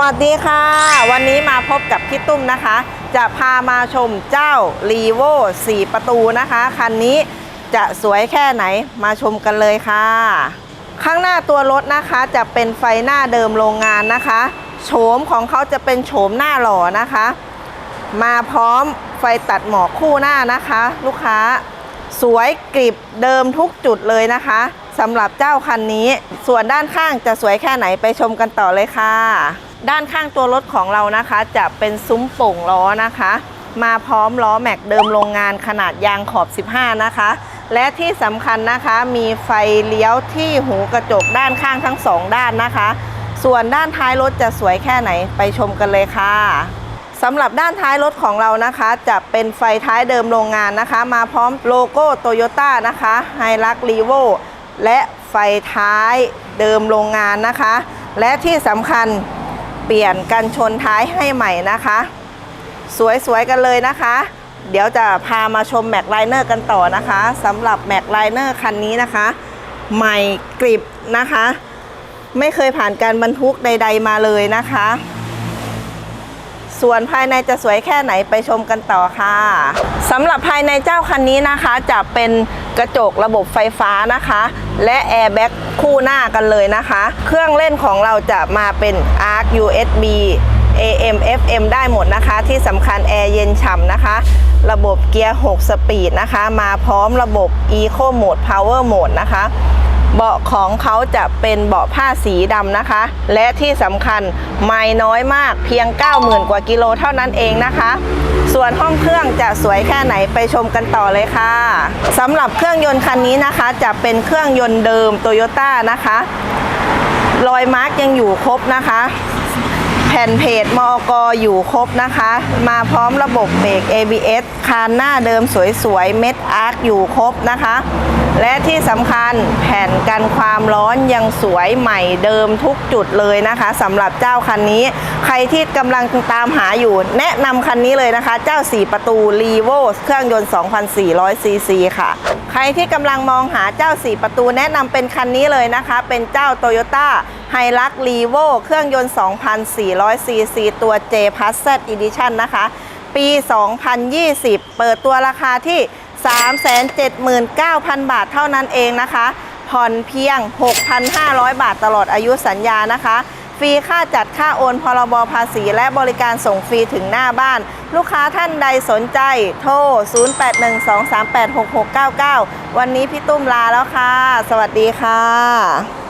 วัสดีค่ะ วันนี้มาพบกับพี่ตุ้มนะคะ จะพามาชมเจ้า r ีโว4 ประตูนะคะ คันนี้จะสวยแค่ไหนมาชมกันเลยค่ะ ข้างหน้าตัวรถนะคะจะเป็นไฟหน้าเดิมโรงงานนะคะ โฉมของเขาจะเป็นโฉมหน้าหล่อนะคะ มาพร้อมไฟตัดหมอกคู่หน้านะคะ ลูกค้าสวยกริบเดิมทุกจุดเลยนะคะสำหรับเจ้าคันนี้ ส่วนด้านข้างจะสวยแค่ไหนไปชมกันต่อเลยค่ะ ด้านข้างตัวรถของเรานะคะ จะเป็นซุ้มโป่งล้อนะคะ มาพร้อมล้อแม็กเดิมโรงงานขนาดยางขอบ 15 นะคะ และที่สำคัญนะคะมีไฟเลี้ยวที่หูกระจกด้านข้างทั้งสองด้านนะคะ ส่วนด้านท้ายรถจะสวยแค่ไหนไปชมกันเลยค่ะสำหรับด้านท้ายรถของเรานะคะ จะเป็นไฟท้ายเดิมโรงงานนะคะ มาพร้อมโลโก้โตโยต้านะคะไฮรักรีโวและไฟท้ายเดิมโรงงานนะคะ และที่สำคัญ ลี่ยนกันชนท้ายให้ใหม่นะคะ สวยๆกันเลยนะคะ เดี๋ยวจะพามาชมแม็กไลเนอร์กันต่อนะคะสำหรับแม็กไลเนอร์คันนี้นะคะ ใหม่กริบนะคะ ไม่เคยผ่านการบรรทุกใด ๆ มาเลยนะคะ ส่วนภายในจะสวยแค่ไหนไปชมกันต่อค่ะสำหรับภายในเจ้าคันนี้นะคะจะเป็นกระจกระบบไฟฟ้านะคะและแอร์แบ็กคู่หน้ากันเลยนะคะ เครื่องเล่นของเราจะมาเป็น ARC USB AM FM ได้หมดนะคะ ที่สำคัญแอร์เย็นฉ่ำนะคะ ระบบเกียร์ 6 สปีดนะคะ มาพร้อมระบบ Eco Mode Power Mode นะคะ เบาะของเขาจะเป็นเบาะผ้าสีดำนะคะ และที่สำคัญไม่น้อยมากเพียง 90,000 กว่ากิโลเท่านั้นเองนะคะ ส่วนห้องเครื่องจะสวยแค่ไหนไปชมกันต่อเลยค่ะสำหรับเครื่องยนต์คันนี้นะคะ จะเป็นเครื่องยนต์เดิมโตโยต้านะคะ รอยมาร์กยังอยู่ครบนะคะ แผ่นเพจมอกอยู่ครบนะคะ มาพร้อมระบบเบรก ABS คานหน้าเดิมสวยๆ เม็ดอาร์คอยู่ครบนะคะ และที่สำคัญแผ่นกันความร้อนยังสวยใหม่เดิมทุกจุดเลยนะคะสำหรับเจ้าคันนี้ ใครที่กำลังตามหาอยู่ แนะนำคันนี้เลยนะคะ เจ้า 4 ประตู r e v o เครื่องยนต์ 2,400 ซีซีค่ะ ใครที่กำลังมองหาเจ้า 4 ประตูแนะนำเป็นคันนี้เลยนะคะ เป็นเจ้า Toyota ไฮรักรีโวเครื่องยนต์ 2,400 ซีซี ตัว J p l u s Z Edition นะคะ ปี 2020 เปิดตัวราคาที่ 379,000 บาทเท่านั้นเองนะคะ ผ่อนเพียง 6,500 บาทตลอดอายุสัญญานะคะ ฟรีค่าจัดค่าโอนพรบภาษี และบริการส่งฟรีถึงหน้าบ้าน ลูกค้าท่านใดสนใจ โทร 0812386699 วันนี้พี่ตุ้มลาแล้วค่ะ สวัสดีค่ะ